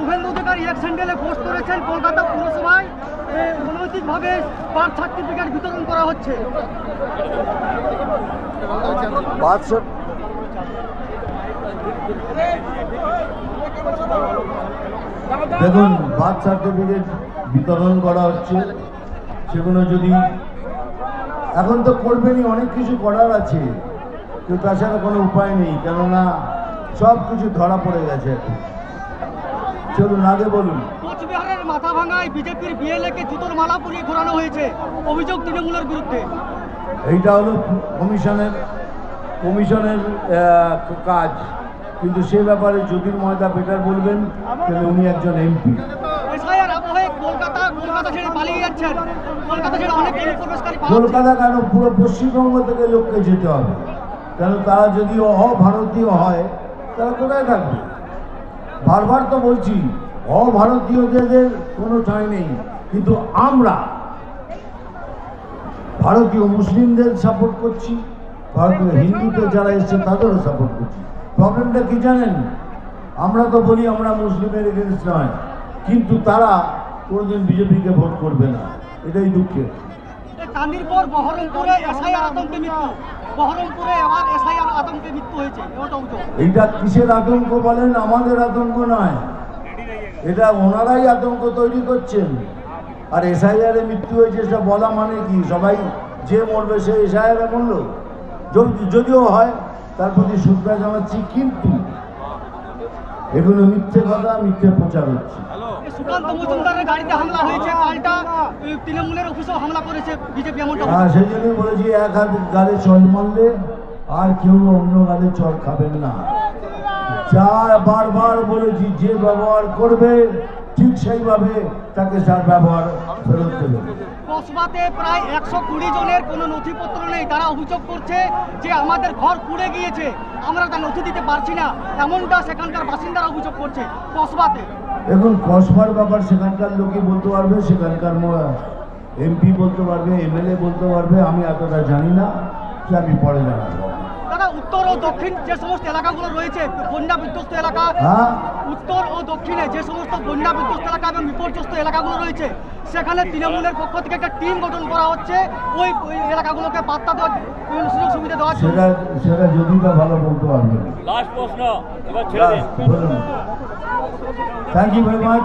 শুভেন্দু অধিকারী এক স্যান্ডেলে পোস্ট করেছেন কলকাতা পুরসভায়। অনৈতিকভাবে বার্থ সার্টিফিকেট বিতরণ করা হচ্ছে। দেখুন বার্থ সার্টিফিকেট বিতরণ করা হচ্ছে। সেগুলো যদি এখন তো করবেনই, অনেক কিছু করার আছে। কিন্তু তাছাড়া কোনো উপায় নেই, কেননা সব কিছু ধরা পড়ে গেছে এখন। চলুন আগে বলুন। কোচবিহারের মাথা ভাঙায় বিজেপির বিএলএকে জুতোর মালা পরিয়ে ঘোরানো হয়েছে অভিযোগ তৃণমূলের বিরুদ্ধে। এইটা হলো কমিশনের কমিশনের কাজ। কিন্তু সে ব্যাপারে জ্যোতির ময়দা বেটার বলবেন তাহলে উনি একজন এমপি? কলকাতা কেন? পুরো পশ্চিমবঙ্গ থেকে লোককে যেতে হবে। কেন তারা যদি অভারতীয় হয় তারা কোথায় থাকবে? বারবার তো বলছি, অভারতীয়দের কোনো ঠাঁই নেই। কিন্তু আমরা ভারতীয় মুসলিমদের সাপোর্ট করছি, ভারতীয় হিন্দুদের যারা এসছে তাদেরও সাপোর্ট করছি। প্রবলেমটা কি জানেন? আমরা তো বলি আমরা মুসলিমের এগেনস্ট নয়, কিন্তু তারা কোনোদিন বিজেপিকে ভোট করবে না। এটাই দুঃখের। এমনটা কিসের আতঙ্ক বলেন? আমাদের আতঙ্ক নয়। এটা ওনারাই আতঙ্ক তৈরি করছেন। আর এসআইআরে মৃত্যু হয়েছে সেটা বলা মানে কি? সবাই যে মরবে সে এসআইআরে মরল। যদি- যদিও হয়, তার প্রতি শ্রদ্ধা জানাচ্ছি, কিন্তু এগুলো মিথ্যে কথা মিথ্যে প্রচার হচ্ছে। সুকান্ত মজুমদারের গাড়িতে হামলা হয়েছে পাল্টা তৃণমূলের অফিসেও হামলা করেছে বিজেপি এমনটা হ্যাঁ সেই জন্যই বলেছি এক হাত গালে চল মারলে আর কেউ অন্য গালে চল খাবেন না। যা বারবার বলেছি যে ব্যবহার করবে ঠিক সেইভাবে তাকে তার ব্যবহার ফেরত দেবে। কসবাতে প্রায় একশো কুড়ি জনের কোনো নথিপত্র নেই। তারা অভিযোগ করছে যে আমাদের ঘর পুড়ে গিয়েছে। আমরা তা নথি দিতে পারছি না। এমনটা সেখানকার বাসিন্দারা অভিযোগ করছে কসবাতে এখন কসবার ব্যাপার, সেখানকার লোকই বলতে পারবে, সেখানকার এমপি বলতে পারবে, এমএলএ বলতে পারবে, আমি এতটা জানি না। সে আমি পরে জানাব। উত্তর ও দক্ষিণ যে সমস্ত এলাকাগুলো রয়েছে বন্যা বিধ্বস্ত এলাকা হ্যাঁ। উত্তর ও দক্ষিণে যে সমস্ত বন্যা বিধ্বস্ত এলাকা এবং বিপর্যস্ত এলাকাগুলো রয়েছে সেখানে তৃণমূলের পক্ষ থেকে একটা টিম গঠন করা হচ্ছে। ওই ওই এলাকাগুলোকে বার্তা দেওয়ার সুযোগ সুবিধা দেওয়া সেটা সেটা যদিটা ভালো বলতে পারবে। লাস্ট প্রশ্ন এবার ছেড়ে দিন। Thank you very much